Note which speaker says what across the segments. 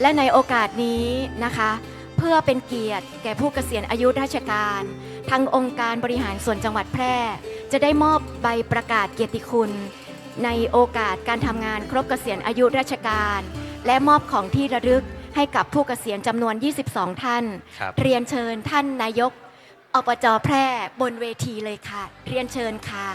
Speaker 1: และในโอกาสนี้นะคะ เพื่อเป็นเกียรติแก่ผู้เกษียณอายุราชการทางองค์การบริหารส่วนจังหวัดแพร่ จะได้มอบใบประกาศเกียรติคุณ ในโอกาสการทำงานครบเกษียณอายุราชการ และมอบของที่ระลึกให้กับผู้เกษียณจำนวน 22 ท่าน
Speaker 2: ครับ
Speaker 1: เรียนเชิญท่านนายกอบจแพร่บนเวทีเลยค่ะ เรียนเชิญค่ะ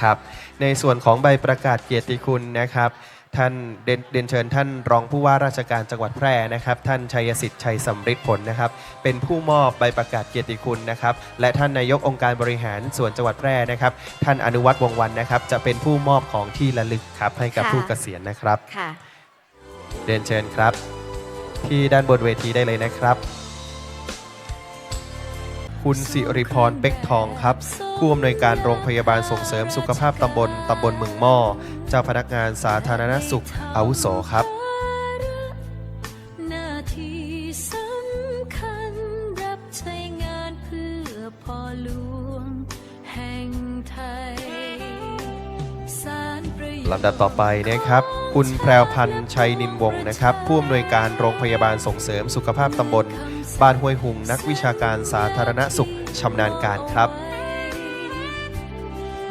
Speaker 2: ครับในส่วนของใบประกาศเกียรติคุณนะครับ ท่านเดนเดนเชิญท่านรองผู้ว่าราชการจังหวัดแพร่นะครับ ท่านชัยสิทธิ์ชัยสำริดผลนะครับ เป็นผู้มอบใบประกาศเกียรติคุณนะครับ และท่านนายกองค์การบริหารส่วนจังหวัดแพร่นะครับ ท่านอนุวัฒน์วงศ์วันนะครับ จะเป็นผู้มอบของที่ระลึกครับให้กับ
Speaker 1: ค่ะ
Speaker 2: ผู้เกษียณนะครับ
Speaker 1: ค่ะ
Speaker 2: เรียนเชิญครับ ที่ด้านบนเวทีได้เลยนะครับ คุณสิริพรเป็กทองครับ ผู้อำนวยการโรงพยาบาลส่งเสริมสุขภาพตำบลตำบลเมืองหม้อ เจ้าพนักงานสาธารณสุขอาวุโสครับำดับต่อไปนะครับ คุณแพรวพันธ์ชัยนินวงศ์นะครับ ผู้อำนวยการโรงพยาบาลส่งเสริมสุขภาพตำบล บ้านห้วยหุงนักวิชาการสาธารณสุขชำนาญการครับ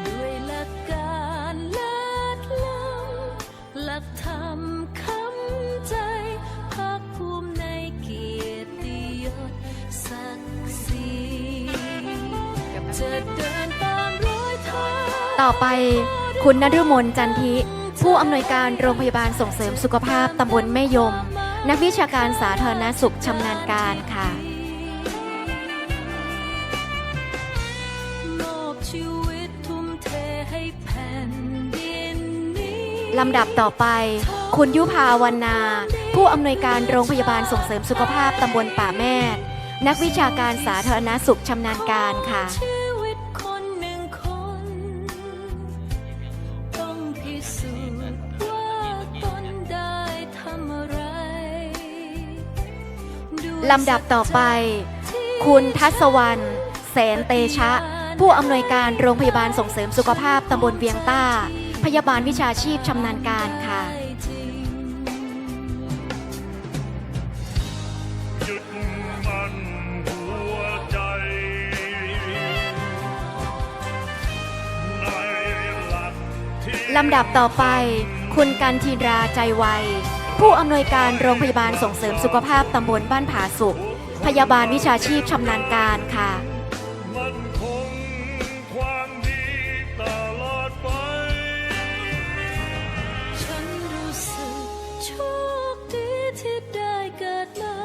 Speaker 3: ด้วยหลักการเลิศล้ำหลักธรรมคำใจภาคภูมิในเกียรติยศศักดิ์ศรีจะเดินตามรอยเท้า
Speaker 1: ต่อไป คุณนฤมลจันทิ ผู้อำนวยการโรงพยาบาลส่งเสริมสุขภาพตำบลแม่ยม นักวิชาการสาธารณสุขชำนาญการค่ะลำดับต่อไป คุณยุพาวันนา ผู้อำนวยการโรงพยาบาลส่งเสริมสุขภาพตำบลป่าแม่ นักวิชาการสาธารณสุขชำนาญการค่ะ ลำดับต่อไป คุณทัศวรรณแสนเตชะ ผู้อำนวยการโรงพยาบาลส่งเสริมสุขภาพตำบลเวียงต้า พยาบาลวิชาชีพชำนาญการค่ะ
Speaker 4: ยึดมั่นหัวใจ ในหลักที่
Speaker 1: ลำดับต่อไป คุณกันทีราใจไว ผู้อำนวยการโรงพยาบาลส่งเสริมสุขภาพตำบลบ้านผาสุขพยาบาลวิชาชีพชำนาญการค่ะ
Speaker 4: มันคงความดีตลอดไป
Speaker 3: ฉันรู้สึกโชคดีที่ได้เกิดมา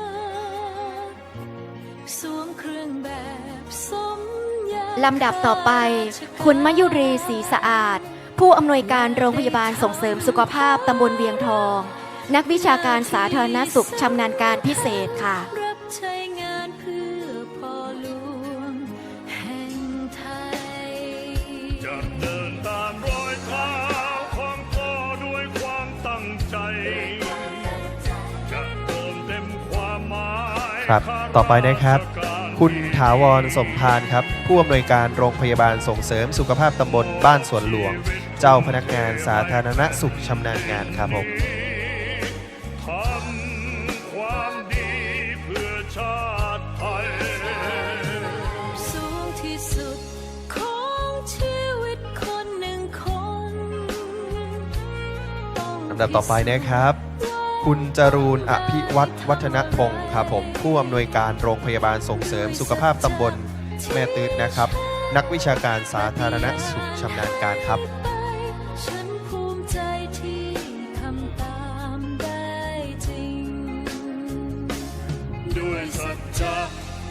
Speaker 3: สวมเครื่องแบบสมยา
Speaker 1: ลำดับต่อไป คุณมยุรีศรีสะอาด ผู้อำนวยการโรงพยาบาลส่งเสริมสุขภาพตำบลเวียงทอง นักวิชาการสาธารณสุขชำนาญการพิเศษค่ะ
Speaker 3: รับใช้งานเพื่อพ่อหลวงแห่งไทย
Speaker 4: จะเดินตามรอยเท้าของพ่อด้วยความตั้งใจ จะเติมเต็มความหมาย
Speaker 2: ครับ ต่อไปนะครับ
Speaker 4: ข้าราชการ
Speaker 2: คุณถาวรสมพานครับ ผู้อำนวยการโรงพยาบาลส่งเสริมสุขภาพตำบลบ้านสวนหลวง เจ้าพนักงานสาธารณสุขชำนาญงานครับผม
Speaker 4: ดั
Speaker 2: บต่อไปนะครับ คุณจรูนอภิวัตรวัฒนพงศ์ครับผมผู้อำนวยการโรงพยาบาลส่งเสริมสุขภาพตำบลแม่ตืดนะครับ นักวิชาการสาธารณสุขชำนาญการครับ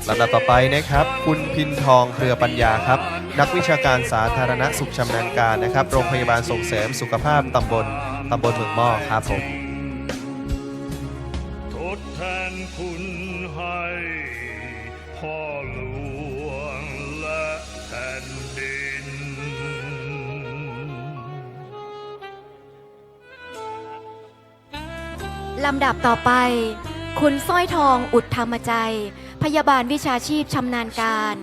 Speaker 2: ลำดับต่อไปนะครับ คุณพินทองเครือปัญญาครับ นักวิชาการสาธารณสุขชำนาญการนะครับ โรงพยาบาลส่งเสริมสุขภาพตำบลตำบลเมืองหม้อครับผม
Speaker 4: ทดแทนคุณให้พ่อหลวงและแผ่นดิน
Speaker 1: ลำดับต่อไป คุณสร้อยทองอุดธรรมใจ พยาบาลวิชาชีพชำนาญการ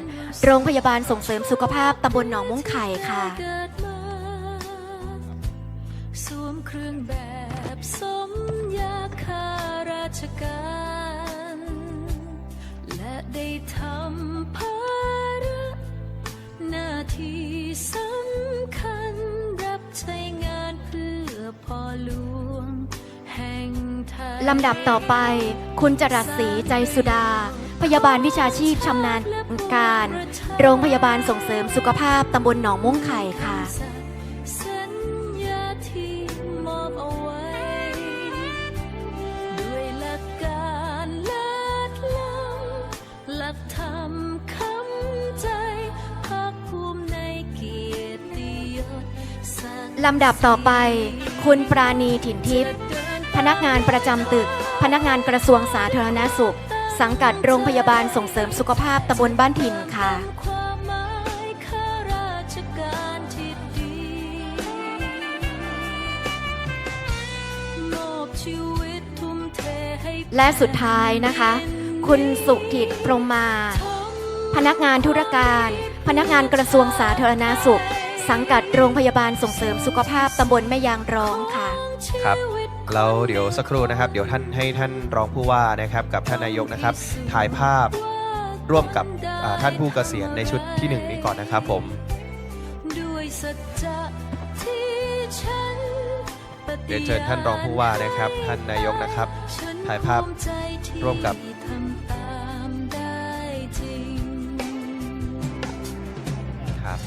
Speaker 1: โรงพยาบาลส่งเสริมสุขภาพตำบลหนองมุ้งไข่ค่ะ
Speaker 3: เกิดมาสวมเครื่องแบบสมยาคาราชการ และได้ทำภาระหน้าที่สำคัญรับใช้งานเพื่อพ่อหลวงแห่งไทย
Speaker 1: ลำดับต่อไป คุณจรัสศรีใจสุดา พยาบาลวิชาชีพชำนาญการ โรงพยาบาลส่งเสริมสุขภาพตำบลหนองม่วงไข่ค่ะ
Speaker 3: สัญญาที่มอบเอาไว้ ด้วยหลักการเลิศล้ำหลักธรรมคำใจ ภาคภูมิในเกียรติยศศัก
Speaker 1: ลำดับต่อไป คุณปราณีถิ่นทิพย์ พนักงานประจำตึก พนักงานกระทรวงสาธารณสุข สังกัดโรงพยาบาลส่งเสริมสุขภาพตำบลบ้านถิ่นค่ะ และสุดท้ายนะคะ คุณสุถิตพรมมา พนักงานธุรการ พนักงานกระทรวงสาธารณสุข สังกัดโรงพยาบาลส่งเสริมสุขภาพตำบลแม่ยางร้องค่ะ
Speaker 2: ครับ แล้วเดี๋ยวสักครู่นะครับ เดี๋ยวท่านให้ท่านรองผู้ว่านะครับ กับท่านนายกนะครับ ถ่ายภาพร่วมกับอ่าท่านผู้เกษียณในชุดที่หนึ่งนี้ก่อนนะครับผม
Speaker 3: ด้วยสัจจะที่ฉันปฏิญญ
Speaker 2: เรียนเชิญท่านรองผู้ว่านะครับท่านนายกนะครับถ่ายภาพร่วมกับ
Speaker 3: ทำตามได้จริง
Speaker 2: ครับ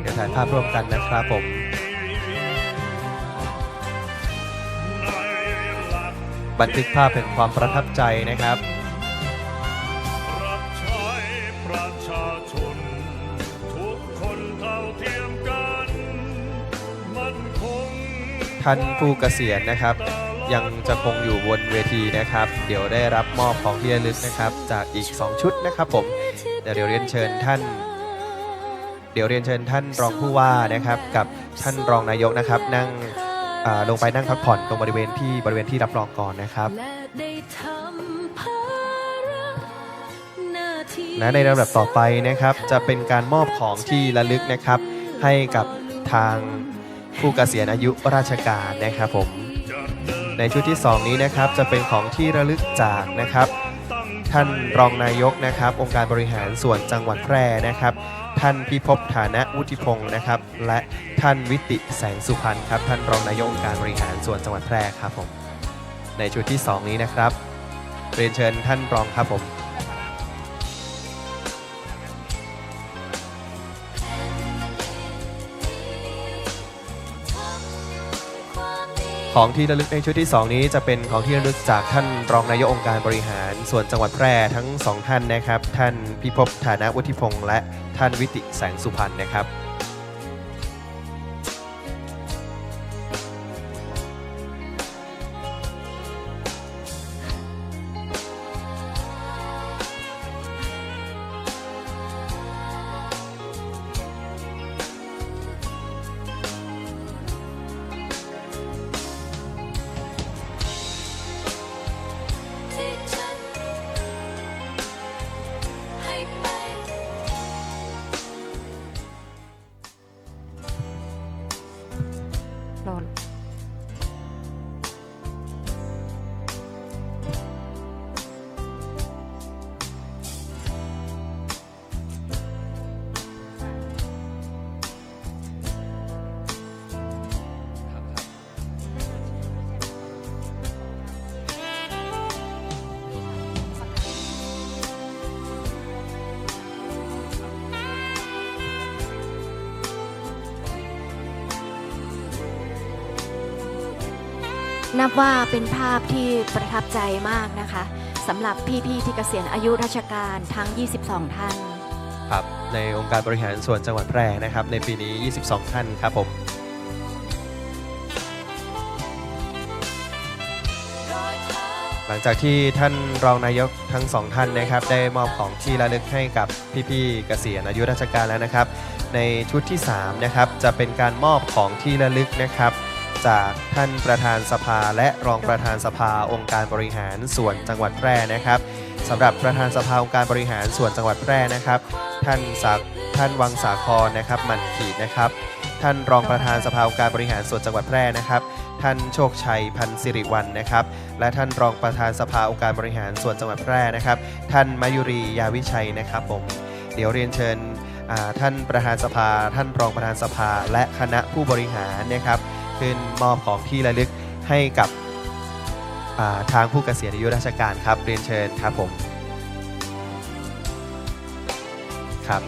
Speaker 2: เดี๋ยวถ่ายภาพร่วมกันนะครับผม บันทึกภาพเป็นความประทับใจนะครับ
Speaker 4: รับใช้ประชาชน ทุกคนเท่าเทียมกัน มันคง
Speaker 2: ท่านผู้เกษียณนะครับ ยังจะคงอยู่บนเวทีนะครับ เดี๋ยวได้รับมอบของที่ระลึกนะครับ จากอีก 2 ชุดนะครับผมเดี๋ยวเดี๋ยวเรียนเชิญท่าน เดี๋ยวเรียนเชิญท่านรองผู้ว่านะครับ กับท่านรองนายกนะครับ นั่งอ่า ลงไปนั่งพักผ่อนตรงบริเวณที่บริเวณที่รับรองก่อนนะครับ
Speaker 3: และได้ทำภาระหน้าที่
Speaker 2: และในลำดับต่อไปนะครับ จะเป็นการมอบของที่ระลึกนะครับ ให้กับทางผู้เกษียณอายุราชการนะครับผมในชุดที่ 2 นี้นะครับจะเป็นของที่ระลึกจากนะครับ ท่านรองนายกนะครับ องค์การบริหารส่วนจังหวัดแพร่นะครับ ท่านพิภพฐานะวุฒิพงศ์นะครับ และท่านวิติแสงสุพรรณครับ ท่านรองนายกองค์การบริหารส่วนจังหวัดแพร่ครับผม ในชุดที่ 2 นี้นะครับ เรียนเชิญท่านรองครับผม ของที่ระลึกในชุดที่ 2 นี้จะเป็นของที่ระลึกจากท่านรองนายกองค์การบริหาร ส่วนจังหวัดแพร่ทั้งสองท่านนะครับ ท่านพิภพฐานะวุฒิพงษ์และท่านวิติแสงสุพรรณนะครับ
Speaker 3: นั
Speaker 1: บว่าเป็นภาพที่ประทับใจมากนะคะสำหรับพี่ๆที่เกษียณอายุราชการทั้ง 22 ท่าน
Speaker 2: ครับ ในองค์การบริหารส่วนจังหวัดแพร่นะครับ ในปีนี้ 22 ท่านครับผม หลังจากที่ท่านรองนายกทั้งสองท่านนะครับ ได้มอบของที่ระลึกให้กับพี่ๆเกษียณอายุราชการแล้วนะครับ ในชุดที่ 3 นะครับ จะเป็นการมอบของที่ระลึกนะครับ จากท่านประธานสภาและรองประธานสภาองค์การบริหารส่วนจังหวัดแพร่นะครับสำหรับประธานสภาองค์การบริหารส่วนจังหวัดแพร่นะครับ ท่านศักท่านวังสาครนะครับมันขีดนะครับ ท่านรองประธานสภาองค์การบริหารส่วนจังหวัดแพร่นะครับ ท่านโชคชัยพันธ์สิริวัลนะครับ และท่านรองประธานสภาองค์การบริหารส่วนจังหวัดแพร่นะครับ ท่านมายุรียาวิชัยนะครับผมเดี๋ยวเรียนเชิญท่านประธานสภา ท่านรองประธานสภา และคณะผู้บริหารนะครับ ขึ้นมอบของที่ระลึกให้กับอ่าทางผู้เกษียณอายุราชการครับเรียนเชิญครับผมครับ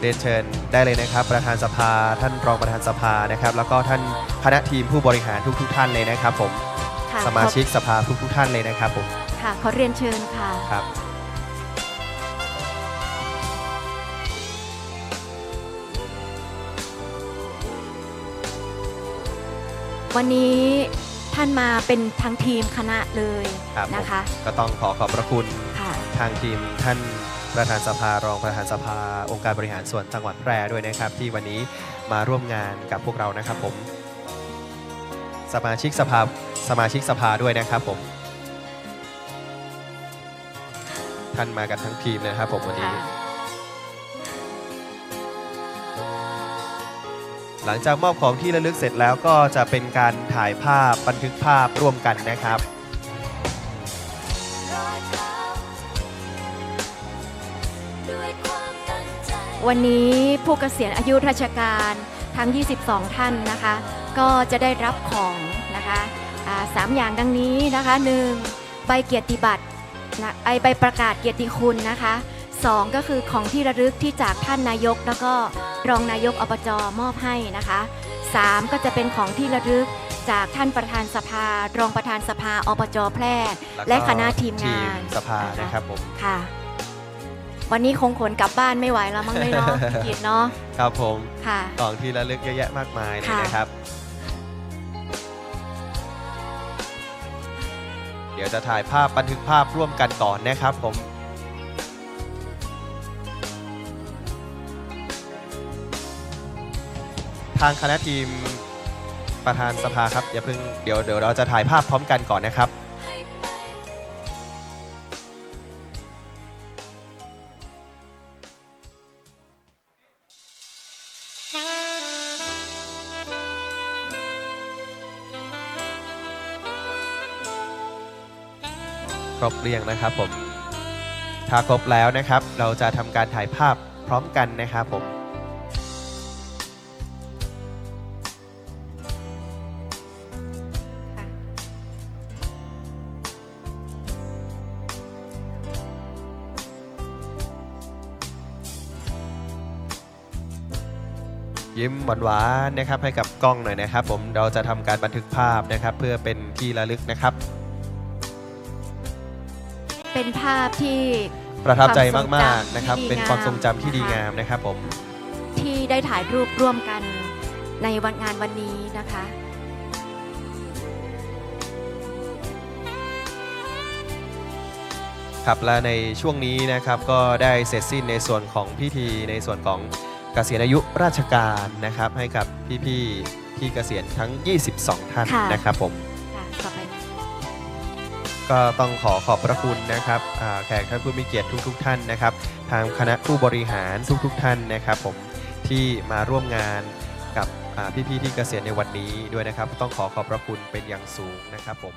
Speaker 2: เรียนเชิญได้เลยนะครับประธานสภาท่านรองประธานสภานะครับ แล้วก็ท่านคณะทีมผู้บริหารทุกๆทท่านเลยนะครับผม
Speaker 1: ค่ะ
Speaker 2: สมาชิก
Speaker 1: ขอ
Speaker 2: สภาทุกๆท่านเลยนะครับผม
Speaker 1: ค่ะขอเรียนเชิญค่ะ
Speaker 2: ครับ
Speaker 1: วันนี้ท่านมาเป็นทั้งทีมคณะเลย
Speaker 2: ครับผม
Speaker 1: นะคะ
Speaker 2: ก็ต้องขอขอบพระคุณ
Speaker 1: ค่ะ
Speaker 2: ทางทีมท่านประธานสภารองประธานสภา องค์การบริหารส่วนจังหวัดแพร่ด้วยนะครับ ที่วันนี้มาร่วมงานกับพวกเรานะครับผม สมาชิกสภาสมาชิกสภาด้วยนะครับผม ท่านมากันทั้งทีมเลยนะครับผมวันนี้
Speaker 1: ค่ะ
Speaker 2: หลังจากมอบของที่ระลึกเสร็จแล้วก็จะเป็นการถ่ายภาพบันทึกภาพร่วมกันนะครับ
Speaker 1: วันนี้ผู้เกษียณอายุราชการทั้ง 22 ท่านนะคะ ก็จะได้รับของนะคะสามอย่างดังนี้นะคะหนึ่งใบเกียรติบัตรนะไอใบประกาศเกียรติคุณนะคะ สองก็คือของที่ระลึกที่จากท่านนายก แล้วก็รองนายกอบจมอบให้นะคะสามก็จะเป็นของที่ระลึกจากท่านประธานสภา รองประธานสภาอบจแพร่
Speaker 2: แล้วก็
Speaker 1: และคณะทีมงาน
Speaker 2: สภานะครับผม
Speaker 1: ค่ะ วันนี้คงขนกลับบ้านไม่ไหวแล้วมั้งเลยเนาะพี่กิจเนาะ
Speaker 2: ครับผม
Speaker 1: ค่ะ
Speaker 2: ของที่ระลึกเยอะแยะมากมายเลย
Speaker 1: ค่ะ
Speaker 2: นะครับ เดี๋ยวจะถ่ายภาพบันทึกภาพร่วมกันก่อนนะครับผม ทางคณะทีมประธานสภาครับอย่าเพิ่งเดี๋ยวเดี๋ยวเราจะถ่ายภาพพร้อมกันก่อนนะครับครบเรียงนะครับผมถ้าครบแล้วนะครับ เราจะทำการถ่ายภาพพร้อมกันนะครับผม ยิ้มหวานๆนะครับให้กับกล้องหน่อยนะครับ ผมเราจะทำการบันทึกภาพนะครับ เพื่อเป็นที่ระลึกนะครับ
Speaker 1: เป็นภาพที่
Speaker 2: ประทับใจ
Speaker 1: ความทรง
Speaker 2: มาก
Speaker 1: จำ
Speaker 2: ๆนะครับ
Speaker 1: ที่ดี
Speaker 2: เป็นความทรงจำที่ดี
Speaker 1: งามนะคะ
Speaker 2: งามนะครับ ผม
Speaker 1: ที่ได้ถ่ายรูปร่วมกันในวันงานวันนี้นะคะ
Speaker 2: ครับและในช่วงนี้นะครับก็ได้เสร็จสิ้นในส่วนของพิธีในส่วนของ เกษียณอายุราชการนะครับ ให้กับพี่ๆที่เกษียณทั้ง 22 ท่าน
Speaker 1: ค่ะ
Speaker 2: นะครับผม
Speaker 1: ค่ะต่อไป
Speaker 2: ก็ต้องขอขอบพระคุณนะครับอ่าแขกท่านผู้มีเกียรติทุก ๆ ท่านนะครับ ทางคณะผู้บริหารทุก ๆ ท่านนะครับ ผมที่มาร่วมงานกับอ่าพี่ๆที่เกษียณในวันนี้ด้วยนะครับ ต้องขอขอบพระคุณเป็นอย่างสูงนะครับผม